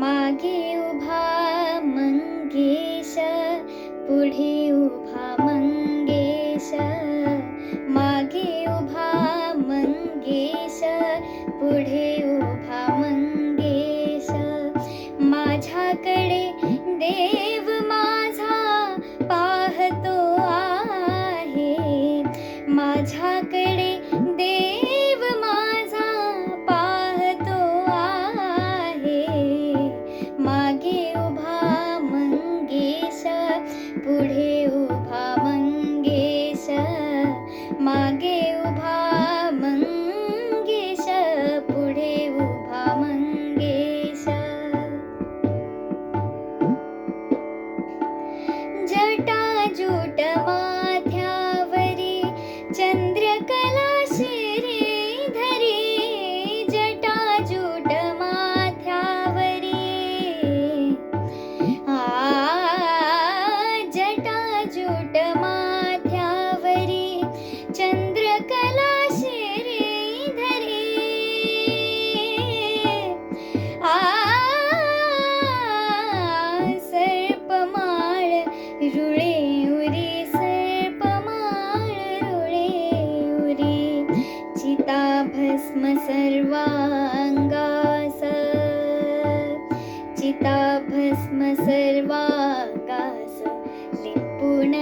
मागे उभा मंगेश पुढे उभा मंगेश. मागे उभा मंगेश पुढे उभा मंगेश. माझ्याकडे देव माझा पाहतो आहे. माझ्या उभा मंगेश पुढे उभा मंगेश मागे उभा मंगेश पुढे उभा मंगेश जटाजूट माथ्यावरी भस्म सर्वाङ्गास चिता भस्म सर्वांगास. लिपून